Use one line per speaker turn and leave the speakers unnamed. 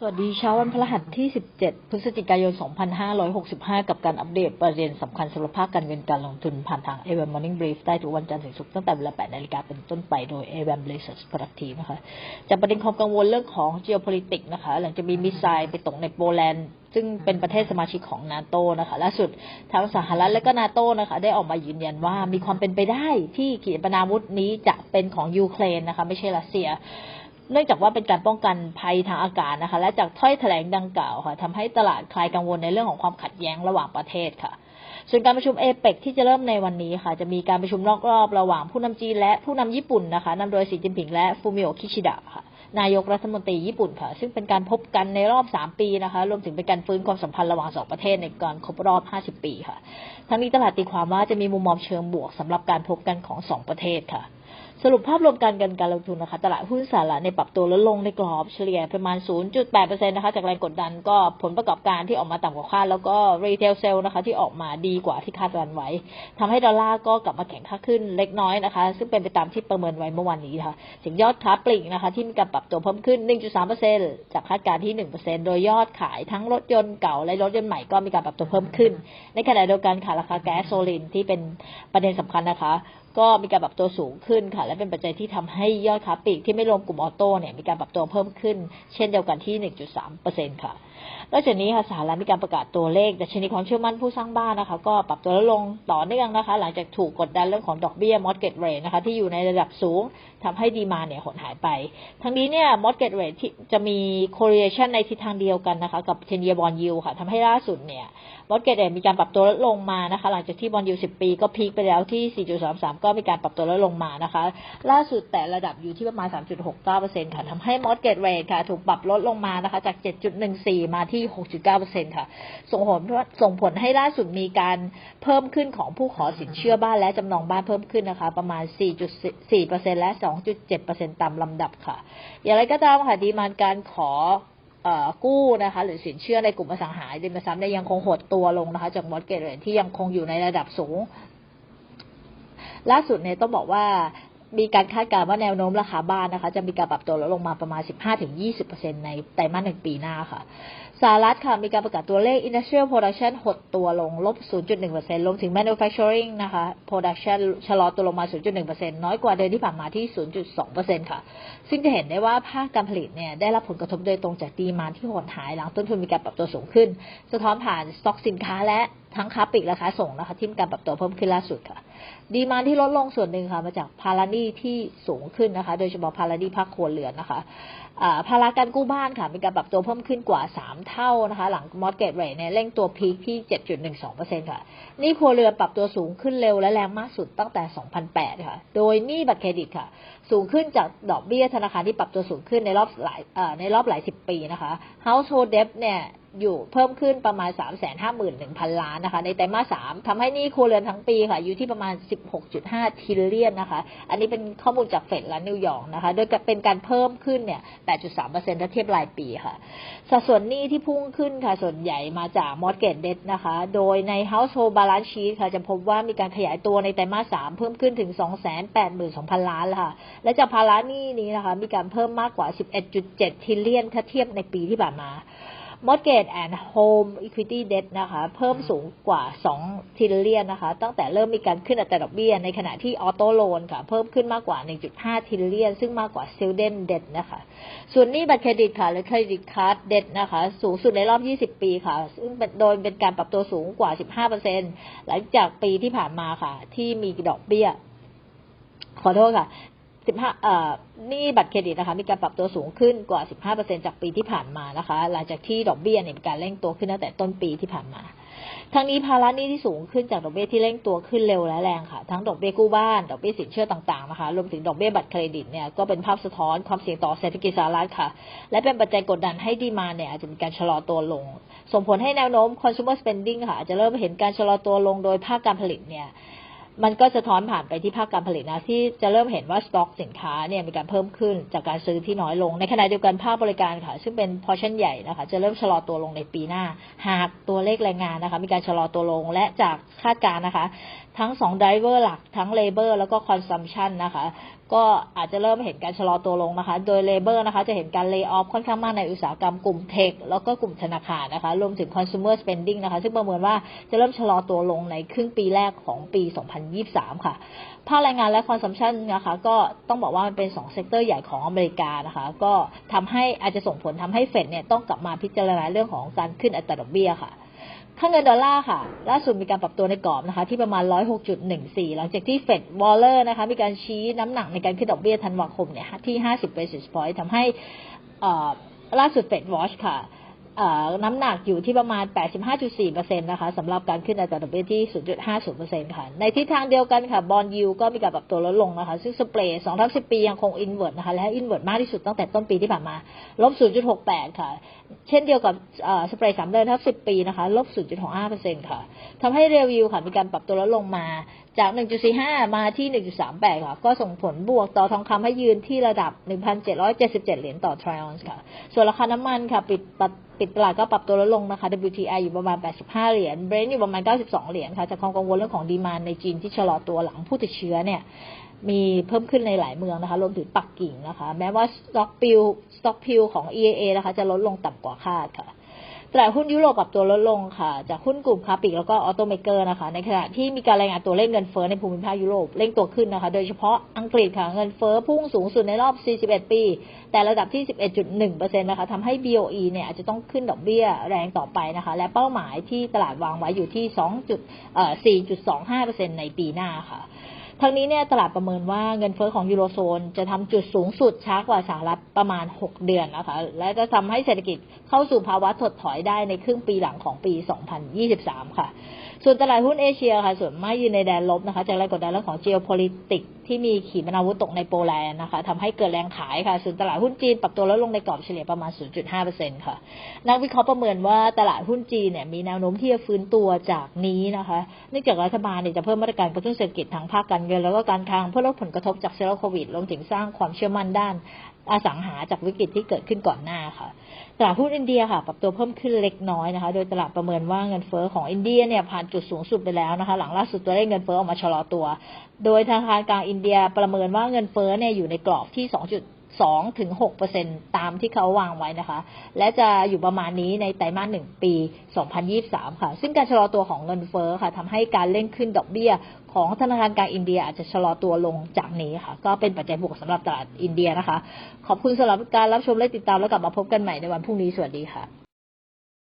สวัสดีเช้าวันพฤหัสที่ 17 พฤศจิกายน 2565 กับการอัปเดตประเด็นสำคัญสำหรับภาคการเงินการลงทุนผ่านทาง a w a m Morning Brief ได้ทุกวันจันทร์ถึงศุกร์ตั้งแต่เวลา 8 นาฬิกาเป็นต้นไปโดย a w a m Research Productive นะคะ จากประเด็นความกังวลเรื่องของ geopolitics นะคะ หลังจากมีมิสไซล์ไปตกในโปแลนด์ซึ่งเป็นประเทศสมาชิกของนาโตนะคะล่าสุดทางสหรัฐและก็นาโตนะคะได้ออกมายืนยันว่ามีความเป็นไปได้ที่ขีปนาวุธนี้จะเป็นของยูเครนนะคะไม่ใช่รัสเซีย เนื่องจากว่าเป็นการป้องกันภัยทางอากาศนะคะ และจากถ้อยแถลงดังกล่าวค่ะทำให้ตลาดคลายกังวลในเรื่องของความขัดแย้งระหว่างประเทศค่ะส่วนการประชุมเอเปกที่จะเริ่มในวันนี้ค่ะ จะมีการประชุมนอกรอบระหว่างผู้นำจีนและผู้นำญี่ปุ่นนะคะนำโดยสีจิ้นผิงและฟูมิโอคิชิดะค่ะ นายกรัฐมนตรีญี่ปุ่นค่ะ ซึ่งเป็นการพบกันในรอบ 3 ปีนะคะ รวมถึงเป็นการฟื้นความสัมพันธ์ระหว่างสองประเทศในการครบรอบ 50 ปีค่ะ ทั้งนี้ตลาดตีความว่าจะมีมุมมองเชิงบวกสำหรับการพบกันของสองประเทศค่ะ สรุปภาพรวมการเงินการลงทุนนะคะ ตลาดหุ้นสหรัฐในปรับตัวลดลงในกรอบเฉลี่ยประมาณ 0.8%นะคะ จากแรงกดดันก็ผลประกอบการที่ออกมาต่ำกว่าคาดแล้วก็รีเทลเซลนะคะ ที่ออกมาดีกว่าที่คาดการไว้ทำให้ดอลลาร์ก็กลับมาแข็งค่าขึ้นเล็กน้อยนะคะ ซึ่งเป็นไปตามที่ประเมินไว้เมื่อวานนี้ค่ะถึงยอดค้าปลีกนะคะ ที่มีการปรับตัวเพิ่มขึ้น 1.3%จากคาดการณ์ที่ 1%โดยยอดขายทั้งรถยนต์เก่าและรถยนต์ใหม่ก็มีการปรับตัวเพิ่มขึ้น ในขณะเดียวกันค่ะราคาแก๊สโซลินที่เป็นประเด็นสำคัญนะคะ ก็มีการปรับตัวสูงขึ้นค่ะ และเป็นปัจจัยที่ทำให้ยอดค้าปลีกที่ไม่รวมกลุ่มออโต้เนี่ยมีการปรับตัวเพิ่มขึ้น เช่นเดียวกันที่ 1.3%ค่ะนอกจากนี้ค่ะสหรัฐมีการประกาศตัวเลขดัชนีความเชื่อมั่นผู้สร้างบ้านนะคะ ก็ปรับตัวลดลงต่อเนื่องนะคะ หลังจากถูกกดดันเรื่องของดอกเบี้ย mortgage rate นะคะที่อยู่ในระดับสูงทำให้ดีมาเนี่ยหดหายไป ทั้งนี้เนี่ย mortgage rate ที่จะมี correlation ในทิศทางเดียวกันนะคะ กับ 10 year bond yield ค่ะทำให้ล่าสุดเนี่ย mortgage rate มีการปรับตัวลดลงมานะคะ หลังจากที่บอลยู10 ปีก็พีคไปแล้วที่ 4.33ก็มีการปรับตัวลดลงมานะคะ ล่าสุดแต่ระดับอยู่ที่ประมาณ 3.69%ค่ะทำให้ mortgage rate ค่ะ ถูกปรับลดลงมานะคะ จาก 7.14 มาที่ 6.9%ค่ะ ส่งผลส่งผลให้ล่าสุดมีการเพิ่มขึ้นของผู้ขอสินเชื่อบ้านและจำนองบ้านเพิ่มขึ้นนะคะ ประมาณ 4.4%และ 2.7%ตามลำดับค่ะ อย่างไรก็ตามค่ะดีมานการขอกู้นะคะหรือสินเชื่อในกลุ่มอสังหาริมทรัพย์เนี่ยยังคงหดตัวลงนะคะจากมอดเกตเรทที่ยังคงอยู่ในระดับสูง ล่าสุดเนี่ยต้องบอกว่ามีการคาดการณ์ว่าแนวโน้มราคาบ้านนะคะ จะมีการปรับตัวลดลงมาประมาณ 15-20%ในไตรมาสหนึ่งปีหน้าค่ะสหรัฐค่ะ มีการประกาศตัวเลข industrial production หดตัวลงลบ 0.1%รวมถึง manufacturing นะคะ production ชะลอตัวลงมา 0.1%น้อยกว่าเดือนที่ผ่านมาที่ 0.2%ค่ะ ซึ่งจะเห็นได้ว่าภาคการผลิตเนี่ยได้รับผลกระทบโดยตรงจากดีมาที่หดหายหลังต้นทุนมีการปรับตัวสูงขึ้น สะท้อนผ่านสต็อกสินค้าและ ทั้งค้าปลีกและค้าส่งนะคะที่มีการปรับตัวเพิ่มขึ้นล่าสุดค่ะ ดีมาที่ลดลงส่วนหนึ่งค่ะ มาจากภาระหนี้ที่สูงขึ้นนะคะ โดยเฉพาะภาระหนี้ภาคครัวเรือนนะคะภาระการกู้บ้านค่ะมีการปรับตัวเพิ่มขึ้นกว่า 3 เท่านะคะ หลังมอร์เกตเรทเนี่ยเร่งตัวพีคที่ 7.12%ค่ะหนี้ครัวเรือนปรับตัวสูงขึ้นเร็วและแรงมากสุดตั้งแต่ 2008 ค่ะ โดยหนี้บัตรเครดิตค่ะ สูงขึ้นจากดอกเบี้ยธนาคารที่ปรับตัวสูงขึ้นในรอบหลายในรอบหลายสิบปีนะคะ household debt เนี่ย อยู่เพิ่มขึ้นประมาณ 3 5 1 0 0 0 ล้านนะคะ ในไตรมาส 3ทำให้นี้ครัวเรือนทั้งปีค่ะ อยู่ที่ประมาณ 16.5ทิลเลียนนะคะ อันนี้เป็นข้อมูลจากเฟดและนิวยอร์กนะคะ โดยเป็นการเพิ่มขึ้นเนี่ย 8.3%ถ้าเทียบรายปีค่ะ สัดส่วนหนี้ที่พุ่งขึ้นค่ะ ส่วนใหญ่มาจาก mortgage debt นะคะ โดยใน household balance sheet ค่ะ จะพบว่ามีการขยายตัวในไตรมาส 3 เพิ่มขึ้นถึง 282,000 ล้านแล้วค่ะ และจากภาระหนี้นี้นะคะ มีการเพิ่มมากกว่า 11.7ทิลเลียนถ้าเทียบในปีที่ผ่านมา Mortgage and Home Equity Debt นะคะ เพิ่มสูงกว่า2ทิลเลียนนะคะ ตั้งแต่เริ่มมีการขึ้นอัตราดอกเบี้ย ในขณะที่ออโต้โลนค่ะ เพิ่มขึ้นมากกว่า 1.5ทิลเลียน ซึ่งมากกว่า Student Debt นะคะ ส่วนนี้บัตรเครดิตค่ะ หรือเครดิตการ์ดเด t นะคะ สูงสุดในรอบ 20 ปีค่ะ ซึ่งโดยเป็นการปรับตัวสูงกว่า 15%หลังจากปีที่ผ่านมาค่ะ ที่มีดอกเบี้ยขอโทษค่ะ สิบห้าเอ่อนี่บัตรเครดิตนะคะ มีการปรับตัวสูงขึ้นกว่า 15%จากปีที่ผ่านมานะคะ หลังจากที่ดอกเบี้ยเนี่ยมีการเร่งตัวขึ้นตั้งแต่ต้นปีที่ผ่านมา ทั้งนี้ภาระหนี้ที่สูงขึ้นจากดอกเบี้ยที่เร่งตัวขึ้นเร็วและแรงค่ะ ทั้งดอกเบี้ยกู้บ้าน ดอกเบี้ยสินเชื่อต่างๆนะคะ รวมถึงดอกเบี้ยบัตรเครดิตเนี่ยก็เป็นภาพสะท้อนความเสี่ยงต่อเศรษฐกิจสหรัฐค่ะ และเป็นปัจจัยกดดันให้ดีมาเนี่ยอาจจะมีการชะลอตัวลง ส่งผลให้แนวโน้ม consumer spending ค่ะอาจจะเริ่มเห็นการชะลอตัวลงโดยภาคการผลิตเนี่ย มันก็จะท้อนผ่านไปที่ภาคการผลิตนะที่จะเริ่มเห็นว่าสต็อกสินค้าเนี่ยมีการเพิ่มขึ้นจากการซื้อที่น้อยลง ในขณะเดียวกันภาคบริการค่ะ ซึ่งเป็นพอชั่นใหญ่นะคะ จะเริ่มชะลอตัวลงในปีหน้า หากตัวเลขแรงงานนะคะ มีการชะลอตัวลงและจากคาดการนะคะ ทั้ง2ไดเวอร์หลักทั้งเลเบอร์แล้วก็คอนซัมชันนะคะ ก็อาจจะเริ่มเห็นการชะลอตัวลงนะคะ โดยเลเบอร์นะคะ จะเห็นการเลิกออฟค่อนข้างมากในอุตสาหกรรมกลุ่มเทคแล้วก็กลุ่มธนาคารนะคะ รวมถึง consumer spending นะคะ ซึ่งประเมินว่าจะเริ่มชะลอตัวลงในครึ่งปีแรกของปี 2023 ค่ะภาคแรงงานและ consumption นะคะ ก็ต้องบอกว่ามันเป็น2เซกเตอร์ใหญ่ของอเมริกานะคะ ก็ทำให้อาจจะส่งผลทำให้เฟดเนี่ยต้องกลับมาพิจารณาเรื่องของการขึ้นอัตราดอกเบี้ยค่ะ ค่าเงินดอลลาร์ค่ะ ล่าสุดมีการปรับตัวในกรอบนะคะ ที่ประมาณ 106.14 หลังจากที่เฟดวอลเลอร์นะคะ มีการชี้น้ำหนักในการขึ้นดอกเบี้ยธันวาคมเนี่ยที่ 50 basis point ทำให้ล่าสุดเฟดวอชค่ะ น้ำหนักอยู่ที่ประมาณ 85.4%นะคะสำหรับการขึ้นอัตราดอกเบี้ยที่ 0.50%ค่ะ ในทิศทางเดียวกันค่ะ บอลยูก็มีการปรับตัวลดลงนะคะ ซึ่งสเปรย์2ทับ10 ปียังคงอินเวอร์ตนะคะ และอินเวอร์ตมากที่สุดตั้งแต่ต้นปีที่ผ่านมา ลบ 0.68 ค่ะ เช่นเดียวกับสเปรย์3เดือนทับ10 ปีนะคะ ลบ 0.65%ค่ะทำให้เรวิวค่ะ มีการปรับตัวลดลงมาจาก 1.45 มาที่ 1.38 ค่ะ ก็ส่งผลบวกต่อทองคำให้ยืนที่ระดับ 1,777 เหรียญต่อทริออนส์ค่ะ ส่วนราคาน้ำมันค่ะ ปิดปิปิดตลาดก็ปรับตัวลดลงนะคะ WTI อยู่ประมาณ 85 เหรียญ Brent อยู่ประมาณ 92 เหรียญค่ะ จากความกังวลเรื่องของดีมานในจีนที่ชะลอตัวหลังผู้ติดเชื้อเนี่ย มีเพิ่มขึ้นในหลายเมืองนะคะ รวมถึงปักกิ่งนะคะ แม้ว่าสต็อกพิลสต็อกพิลของ EAA นะคะ จะลดลงต่ำกว่าคาดค่ะ ตลาดหุ้นยุโรปปรับตัวลดลงค่ะ จากหุ้นกลุ่มค้าปิกแล้วก็ออโตเมเกอร์นะคะ ในขณะที่มีการรายงานตัวเลขเงินเฟ้อในภูมิภาคยุโรปเร่งตัวขึ้นนะคะ โดยเฉพาะอังกฤษค่ะ เงินเฟ้อพุ่งสูงสุดในรอบ 41 ปี แต่ระดับที่ 11.1%นะคะทำให้ BOE เนี่ยอาจจะต้องขึ้นดอกเบี้ยแรงต่อไปนะคะ และเป้าหมายที่ตลาดวางไว้อยู่ที่ 2 4.25%ในปีหน้าค่ะ ทั้งนี้เนี่ยตลาดประเมินว่าเงินเฟ้อของยูโรโซน จะทำจุดสูงสุดช้ากว่าสหรัฐประมาณ 6 เดือนนะคะ และจะทำให้เศรษฐกิจเข้าสู่ภาวะถดถอยได้ในครึ่งปีหลังของปี 2023 ค่ะ ส่วนตลาดหุ้นเอเชียค่ะ ส่วนมากอยู่ในแดนลบนะคะจากแรงกดดันเรื่องของ geopolitics ที่มีขีปนาวุธตกในโปแลนด์นะคะทำให้เกิดแรงขายค่ะ ส่วนตลาดหุ้นจีนปรับตัวลดลงในกรอบเฉลี่ยประมาณ 0.5%ค่ะ นักวิเคราะห์ประเมินว่าตลาดหุ้นจีนเนี่ยมีแนวโน้มที่จะฟื้นตัวจากนี้นะคะ เนื่องจากรัฐบาลเนี่ยจะเพิ่มมาตรการกระตุ้นเศรษฐกิจทางภาคการเงินแล้วก็การทางเพื่อลดผลกระทบจากเซโรโควิดรวมถึงสร้างความเชื่อมั่นด้านอสังหาจากวิกฤตที่เกิดขึ้นก่อนหน้าค่ะ ตลาดหุ้นอินเดียค่ะ ปรับตัวเพิ่มขึ้นเล็กน้อยนะคะ โดยตลาดประเมินว่าเงินเฟ้อของอินเดียเนี่ยผ่านจุดสูงสุดไปแล้วนะคะ หลังล่าสุดตัวเลขเงินเฟ้อออกมาชะลอตัว โดยธนาคารกลางอินเดียประเมินว่าเงินเฟ้อเนี่ยอยู่ในกรอบที่ 2ถึง6เปอร์เซ็นตามที่เขาวางไว้นะคะ และจะอยู่ประมาณนี้ในไตรมาสหนึ่งปี 2023 ค่ะ ซึ่งการชะลอตัวของเงินเฟ้อค่ะทำให้การเร่งขึ้นดอกเบี้ย ของธนาคารกลางอินเดียอาจจะชะลอตัวลงจากนี้ค่ะ ก็เป็นปัจจัยบวกสำหรับตลาดอินเดียนะคะ ขอบคุณสำหรับการรับชมและติดตามแล้วกลับมาพบกันใหม่ในวันพรุ่งนี้สวัสดีค่ะ